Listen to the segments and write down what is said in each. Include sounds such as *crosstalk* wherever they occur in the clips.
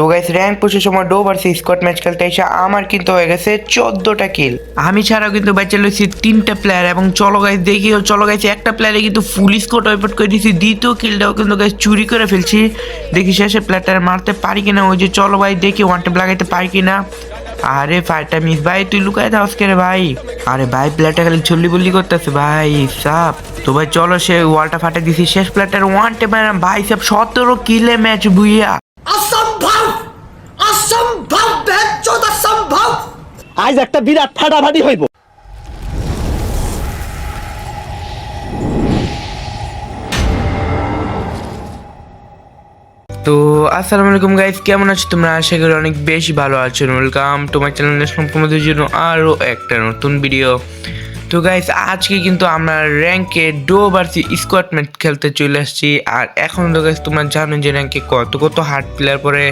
তো guys rank পুষের সময় do versus Scott match খেলতে এসে আমার কিন্তু হয়ে গেছে চোদ্দটা কিল আমি ছাড়াও কিন্তু বাচ্চা লইছি তিনটা প্লেয়ার এবং চলো গাইস দেখি চলো গাইস একটা প্লেয়ারে কিন্তু ফুল স্কট ওয়েপট করে দিয়েছি। দ্বিতীয় কিলটাও কিন্তু গাইস চুরি করে ফেলছি। দেখি শেষে প্লেয়ারটা মারতে পারি কিনা ওই যে চলো ভাই দেখি ওয়ান টেপ লাগাইতে পারি কিনা। আরে ফাইটটা মিস ভাই তুই লুকাই দাস কে রে ভাই। আরে ভাই প্লেয়ারটা খালি ছল্লি বল্লি করতেছে ভাই সাপ। তো ভাই চলো সে ওয়ালটা ফাটে দিছি। শেষ প্লেয়ারটার ওয়ান টেপ ভাই সাপ সতেরো কিলে ম্যাচ বুইয়া। অসম্ভব বেজ্জত অসম্ভব আজ একটা বিরাট ফাটাফাটি হইব। তো আসসালামু আলাইকুম গাইস কেমন আছো তোমরা? আশা করি অনেক বেশি ভালো আছো। ওয়েলকাম তোমার চ্যানেলে সম্পূর্ণদের জন্য আরও একটা নতুন ভিডিও তো গাইস আজকে কিন্তু আমরা র্যাঙ্কে ডো ভার্সি স্কোয়াড ম্যাচ খেলতে চলে আসছি। আর এখন তো গাইস তোমরা জানো যে র্যাঙ্কে কত কত হার্ড প্লেয়ার পরে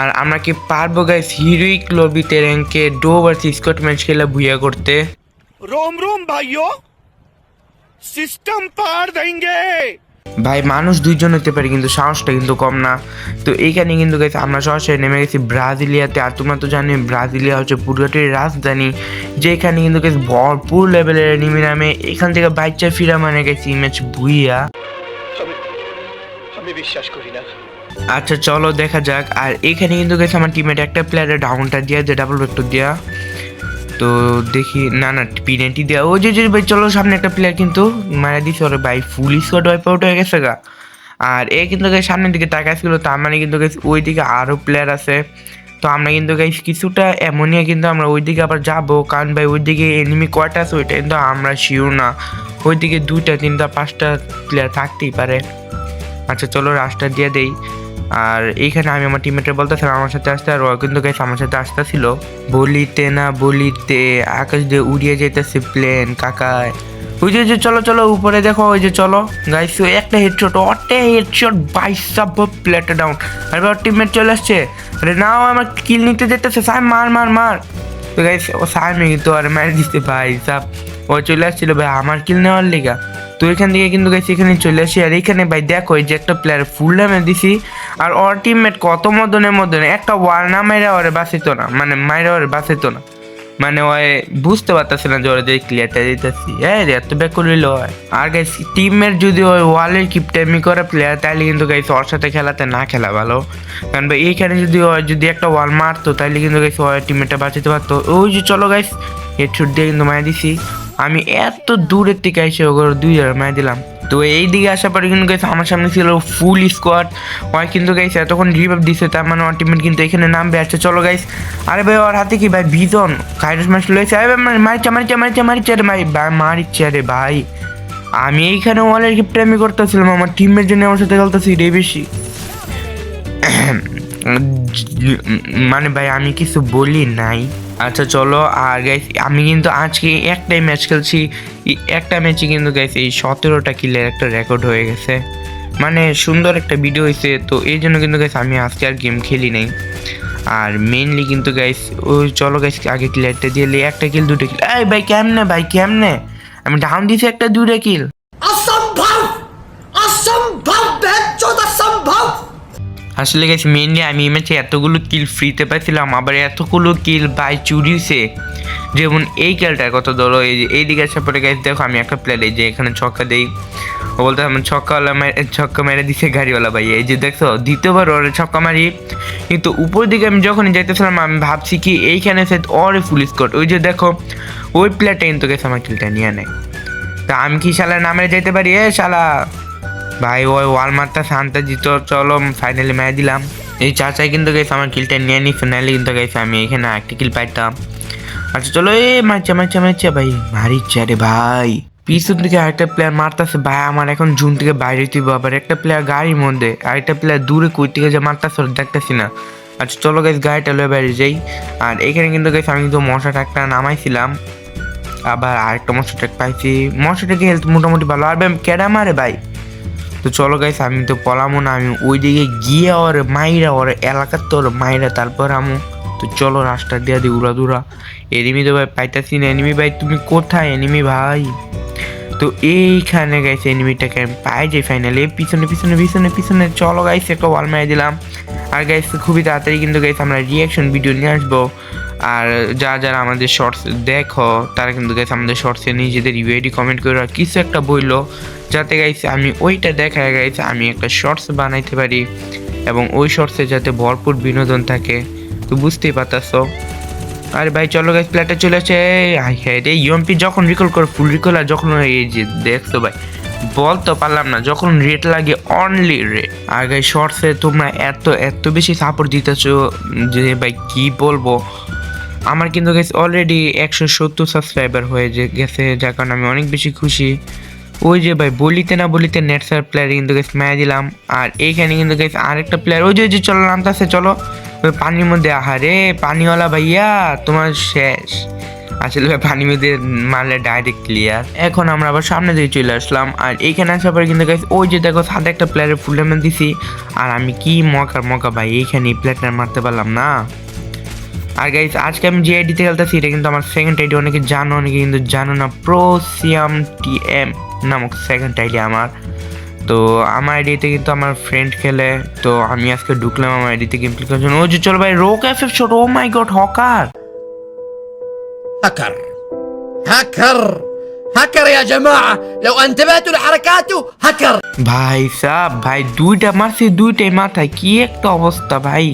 আর আমরা কি পারব গাইস হিরোইক লবিতে র্যাঙ্কে ডো ভার্সেস স্কট ম্যাচ খেলা ভুইয়া করতে। রোম রোম ভাইও সিস্টেম পার দেঙ্গে ভাই মানুষ দুইজন হতে পারে কিন্তু সাহসটা কিন্তু কম না। তো এইখানে কিন্তু গেছে আমরা সরাসরি নেমে গেছি ব্রাজিলিয়াতে। আর তোমরা তো জানি ব্রাজিলিয়া হচ্ছে পুরগাটির রাজধানী যেখানে কিন্তু গেছে ভরপুর লেভেলের নিমে নামে। এখান থেকে বাইচা ফিরা মানে গেছি ইমেজ ভুইয়া। আমি বিশ্বাস করি না। আচ্ছা চলো দেখা যাক। আর এখানে কিন্তু গেছে আমার টিমের একটা প্লেয়ারের ডাউনটা দিয়া, যে ডাবল ভেক্টর দিয়া। তো দেখি, না না পিনেটি দেওয়া ও, যে যে, ভাই, চলো, সামনে একটা প্লেয়ার কিন্তু মারা দিছে। ওরে ভাই, ফুল স্কোয়াড ওয়াইপ আউট হয়ে গেছে গা। আর এ কিন্তু সামনের দিকে তাকাইছিল তার মানে কিন্তু ওই দিকে আরও প্লেয়ার আছে। তো আমরা কিন্তু গাইস কিছুটা এমনই কিন্তু আমরা ওই দিকে আবার যাব, কারণ ভাই ওই দিকে এনিমি কয়টা আছে, ওইটা কিন্তু আমরা শিওর না। ওই দিকে দুইটা, তিনটা, পাঁচটা প্লেয়ার থাকতেই পারে। আচ্ছা চলো রাস্তা দিয়ে দেই। আর এইখানে আমি আমার টিমমেটে বলতেছিলাম, আমার সাথে আসতে। আর ও কিন্তু গাইস আমার সাথে আসতেছিল। বলিতে না বলিতে আকাশ দিয়ে উড়িয়ে যেতেছে প্লেন কাকায়। ওই যে যে চলো চলো, উপরে দেখো, ওই যে চলো। গাইস একটা হেডশট অটে হেডশট বাইশ সাব প্লেটে ডাউন আর এবার টিমমেট চলে আসছে। আরে নাও আমার কিল নিতে যেতেছে সাই মার মার মার। তো গাইস ও সামনে কিন্তু আর মেরে দিতে ভাই সাব ও চলে আসছিল, ভাই, আমার কিল নেওয়ার লিগা। তো এখান থেকে কিন্তু গেছি এখানে চলে আসি। আর এখানে ভাই, দেখো, এই যে একটা প্লেয়ার ফুল ড্যামেজ দিছি। আর ওর টিমমেট কত মদনের মদনে একটা ওয়াল না মাইরা ওরে বাঁচিত না। মানে মাইরা ওরে বাঁচিত না। মানে ওই বুঝতে পারতেছে না যে ওরা যে ক্লিয়ারটা দিতেছি। হ্যাঁ এত ব্যাক করলে হয় আর গাইস টিমের যদি ওই ওয়ালের কিপটেমি করে প্লেয়ার তাহলে কিন্তু গাইস ওর সাথে খেলাতে না খেলা ভালো। কারণ ভাই, এইখানে যদি ওই যদি একটা ওয়াল মারতো তাহলে কিন্তু গাইস ওই টিমমেটটা বাঁচাতে পারতো। ওই যে চলো গাইস হেডশট দিয়ে কিন্তু মারা দিছি। আমি এত দূরের থেকে এসে ওগুলো দুই হাজার মারা দিলাম। তো এই দিকে আসার পরে কিন্তু গেছে আমার সামনে ছিল ফুল স্কোয়াড ওই কিন্তু গাইছে এতক্ষণ রিভাইভ দিছে, তার মানে ওর টিমমেট কিন্তু এখানে নামবে। আচ্ছা চলো গাইস আরে ভাই, ওর হাতে কি ভাই ভিজন কাইরস মাস লয়েছে আরে ভাই মারিচ্ছে মারিচ্ছে মারিচ্ছে মারিচ্ছে, আরে ভাই মারিচ্ছে, আরে ভাই। আমি এইখানে ওয়ালের গিফটে আমি করতেছিলাম, আমার টিমের জন্য আমার সাথে খেলতেছি রে বেশি। *clears throat* মানে ভাই, আমি কিছু বলি নাই। আচ্ছা চলো, আর গাইস আমি কিন্তু আজকে একটাই ম্যাচ খেলছি। একটা ম্যাচে কিন্তু গাইস এই সতেরোটা কিলের একটা রেকর্ড হয়ে গেছে। মানে সুন্দর একটা ভিডিও হয়েছে, তো এই জন্য কিন্তু গাইস আমি আজকে আর গেম খেলি নাই। আর মেইনলি কিন্তু গাইস ওই চলো গাইস আগে ক্লিয়ারটা দিয়ে একটা কিল দুটো কিল এই ভাই, কেমনে ভাই, কেমনে? আমি ডাউন দিছি একটা দুটো কিল অসম্ভব! অসম্ভব বেজ্জত অসম্ভব! আসলে গেছি মেনলি আমি এই ম্যাচে এতগুলো কিল ফ্রিতে পাইছিলাম, আবার এতগুলো কিল বাই চুরিছে যেমন এই খেলটার কথা ধরো, এই যে এই দিকে আসার পরে গেছে দেখো আমি একটা প্লেয়ার এই যে এখানে ছক্কা দেই। ও বলতে, আমার ছক্কাওয়ালা মেরে, ছক্কা মেরে দিছে গাড়িওয়ালা ভাই। এই যে দেখছ, দ্বিতীয়বার ওরে ছক্কা মারি। কিন্তু উপর দিকে আমি যখনই যাইতেছিলাম, আমি ভাবছি কি এইখানে সে অরে ফুল স্কট ওই যে দেখো, ওই প্লেয়ারটা কিন্তু গেছে আমার কিলটা নিয়ে নেয়। তা আমি কি শালা নামে যেতে পারি? এ শালা! ভাই, ওই ওয়ালমার্টটা শান্তা জিত, চলো ফাইনালি ম্যাচ দিলাম। এই চাচাই কিন্তু গেছে আমার কিলটা নিয়ে নি ফাইনালি কিন্তু গেছে আমি এখানে একটা কিল পাইতাম। আচ্ছা চলো এ মারছে মারছে মারছে, ভাই, মারিচ্ছে, আরে ভাই। পিছন থেকে আরেকটা প্লেয়ার মারতেছে, ভাই, আমার এখন জুন থেকে বাইরে তুই আবার একটা প্লেয়ার গাড়ির মধ্যে, আরেকটা প্লেয়ার দূরে কই থেকে যে মারতেছে দেখতেছি না। আচ্ছা চলো গাইস গাড়িটা লয়ে বাইরে যাই। আর এখানে কিন্তু গেছে আমি কিন্তু মশা টাকটা নামাইছিলাম। আবার আরেকটা মশা ট্যাক পাইছি। মশা ট্যাকে হেলথ মোটামুটি ভালো? আর ভাই, কেডা মারে ভাই? তো চলো গাইস আমি তো পলামো না, আমি ওই দিকে গিয়ে ওর মাইরা, ওর এলাকার তো ওর মাইরা তারপর আমু। তো চলো রাস্তা দিয়ে উড়া দুরা এনিমি তো ভাই পাইতাছি না এনিমি ভাই তুমি কোথায় এনিমি ভাই? তো এইখানে গাইছে এনিমিটাকে আমি পাই যাই ফাইনালি পিছনে পিছনে পিছনে পিছনে, চলো গাইছে একটা ওয়াল মারি দিলাম। আর গাইস খুবই তাড়াতাড়ি কিন্তু গাইস আমরা রিয়াকশন ভিডিও নিয়ে আসব। আর যারা যারা আমাদের শর্টস দেখো, তারা কিন্তু গাইস আমাদের শর্টসে নিজেদের রিভিউটি কমেন্ট করে কিছু একটা বইলো। যাতে গাইছে, আমি ওইটা দেখায় গাইছে, আমি একটা শর্টস বানাইতে পারি এবং ওই শর্টসে যাতে ভরপুর বিনোদন থাকে। তো বুঝতেই পারতাছো? আরে ভাই, চলো গাইস প্লেটে চলে আসে। হ্যাঁ রে ইউএমপি যখন রিকল করে ফুল রিকল আর যখন এই যে দেখছ ভাই, বল তো পারলাম না, যখন রেট লাগে অনলি রেট আর গাই শর্টসে তোমরা এত এত বেশি সাপোর্ট দিতেছো যে ভাই, কি বলব? আমার কিন্তু গেছে অলরেডি একশো সত্তর সাবস্ক্রাইবার হয়ে গেছে, যার কারণে আমি অনেক বেশি খুশি। ওই যে ভাই, বলিতে না বলিতে নেটসার প্লেয়ার কিন্তু গেছে ম্যাচ দিলাম। আর এইখানে কিন্তু গেছে আরেকটা প্লেয়ার ওই যে ওই যে, চলো নামতেছে, চলো। ওই পানির মধ্যে, আহারে, পানিওয়ালা ভাইয়া, তোমার শেষ। আসলে ভাই, পানির মধ্যে মারলে ডাইরেক্ট ক্লিয়ার এখন আমরা আবার সামনে দিকে চলে আসলাম। আর এইখানে আসার পরে কিন্তু guys, ওই যে দেখো, সাথে একটা প্লেয়ারের ফুল দিছি। আর আমি কি মকার মকা ভাই, এইখানে প্লেয়ারটা মারতে পারলাম না। আর গাইস আজকে আমি যে আইডিতে খেলতেছি এটা কিন্তু আমার সেকেন্ড আইডি অনেকে জানো অনেকে কিন্তু জানো না প্রোসিয়াম টি এম নামক সেকেন্ড আইডি আমার তো আমার আইডিতে কিন্তু আমার ফ্রেন্ড খেলে তো আমি আজকে ঢুকলাম আমার আইডিতে গেম প্লে করার জন্য ও যে চলো ভাই রোক F F shot oh my god hacker هكر هكر هكر يا جماعة لو انتبهتوا لحركاته هكر ভাই সাহ ভাই দুইটা মারছি দুইটাই মাথায় কি একটা অবস্থা ভাই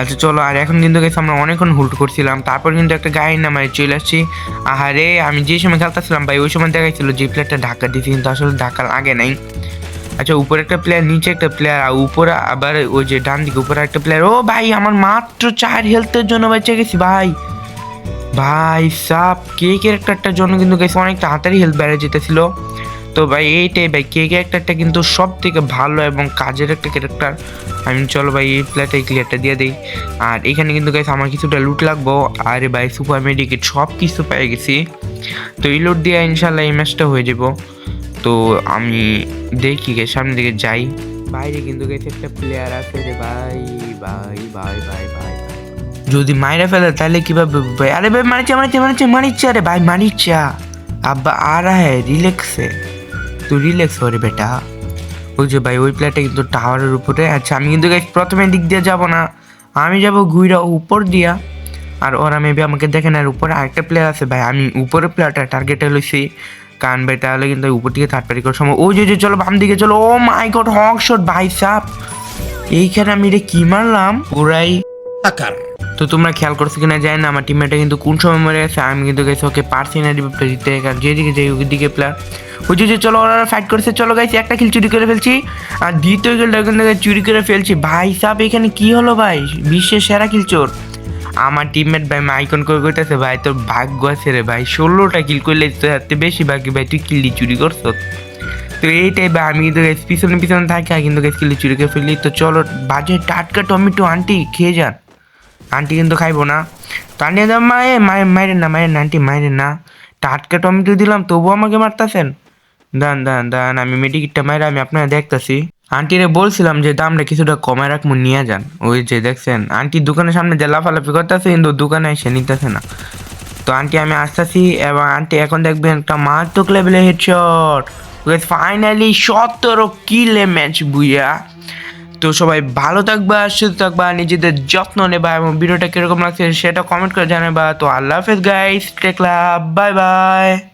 আচ্ছা চলো, আর এখন কিন্তু গেছে আমরা অনেকক্ষণ হুল্ট করছিলাম। তারপর কিন্তু একটা গাড়ি নামায় চলে আসছি। আহারে, আমি যে সময় খেলতেছিলাম ভাই, ওই সময় দেখাইছিল যে প্লেয়ারটা ঢাকা দিয়েছি, কিন্তু আসলে ঢাকা লাগে নাই। আচ্ছা উপরে একটা প্লেয়ার নিচে একটা প্লেয়ার আর উপরে আবার ওই যে ডান দিকে উপরে একটা প্লেয়ার ও ভাই, আমার মাত্র চার হেলথের জন্য বেঁচে গেছি ভাই। ভাই, সাপ, কে ক্যারেক্টারটার জন্য কিন্তু গেছে অনেক তাড়াতাড়ি হেলথ বেড়ে যেতেছিল। তো ভাই এইটাই ভাই, কে ক্যারেক্টারটা কিন্তু সব থেকে ভালো এবং কাজের একটা ক্যারেক্টার আমি চলো ভাই, এই প্লেটে ক্লিয়ারটা দিয়ে দিই। আর এখানে কিন্তু গাইস আমার কিছুটা লুট লাগবো। আরে ভাই সুপার মেডিকেট সব কিছু পেয়ে গেছি। তো এই লুট দিয়ে ইনশাল্লাহ এই ম্যাচটা হয়ে যাব। তো আমি দেখি গে সামনের দিকে যাই। বাইরে কিন্তু গেছে একটা প্লেয়ার আছে রে ভাই ভাই ভাই ভাই ভাই যদি মাইরা ফেলে, তাহলে কীভাবে ভাই? আরে ভাই, মারিচা মারিচা মারিচা মারিচা রে ভাই চা আব্বা আর হ্যাঁ রিল্যাক্সে তুই রিল্যাক্স করে বেটা। ওই যে ভাই, ওই প্লেটটা কিন্তু টাওয়ারের উপরে আচ্ছা আমি কিন্তু প্রথমে দিক দিয়ে যাব না। আমি যাব ঘুইরা উপর দিয়া। আর ওরা মেবি আমাকে দেখে না, আর উপরে আরেকটা প্লেয়ার আছে ভাই। আমি উপরে প্লেয়ারটা টার্গেট লইছি। কান ভাই, তাহলে কিন্তু উপর দিকে থার্ড পার্টি করার সময় ওই যে চলো বাম দিকে চলো। ও মাই গড হক শট ভাই সাপ। এইখানে আমি এটা কি মারলাম? পুরাই আকার তো তোমরা খেয়াল করছ কিনা জানি না, আমার টিমমেটটা কিন্তু কোন সময় মরে গেছে, আমি কিন্তু গেছি ওকে পারছি না রিভিউটা দিতে কারণ যেদিকে যাই ওই দিকে প্লেয়ার ওই যে চলো, ওরা ফাইট করছে, চলো গাইছি একটা কিল চুরি করে ফেলছি। আর দ্বিতীয় কিলটা থেকে চুরি করে ফেলছি। ভাই সাহেব এখানে কি হলো ভাই? বিশ্বের সেরা কিল চোর। আমার টিমমেট ভাই মাইকন করে কইতেছে, ভাই, তোর ভাগ্য আছে রে ভাই। ষোলোটা কিল করলে তো হাতে বেশি ভাগ্য, ভাই, তুই কিল্লি চুরি করছ। তো এইটাই ভাই, আমি কিন্তু পিছনে পিছনে থাকি কিন্তু কিল্লি চুরি করে ফেললি তো চলো, বাজে টাটকা টমেটো আন্টি, খেয়ে যান। আন্টি কিন্তু খাইবো না। তো আন্টি মায়ে মায়ের মায়ের না মায়ের না, আন্টি মায়ের না। টাটকা টমেটো দিলাম তবু আমাকে মারতাছেন? দান দান দান, আমি মেডিকিটটা মায়ের আমি আপনারা দেখতাছি। আন্টিরে বলছিলাম যে, দামটা কিছুটা কমায় রাখব, নিয়ে যান। ওই যে দেখছেন, আন্টি দোকানের সামনে যে লাফালাফি করতেছে, কিন্তু দোকানে এসে নিতেছে না। তো আন্টি, আমি আসতেছি, এবং আন্টি এখন দেখবেন একটা মারাত্মক লেভেলে হেডশট ফাইনালি সতেরো কিলে ম্যাচ বুইয়া। তো সবাই ভালো থাকবা, সুস্থ থাকবা, নিজেদের যত্ন নেবা এবং ভিডিওটা কীরকম লাগছে সেটা কমেন্ট করে জানাবা। তো আল্লাহ হাফেজ গাইস টেকলা বাই বাই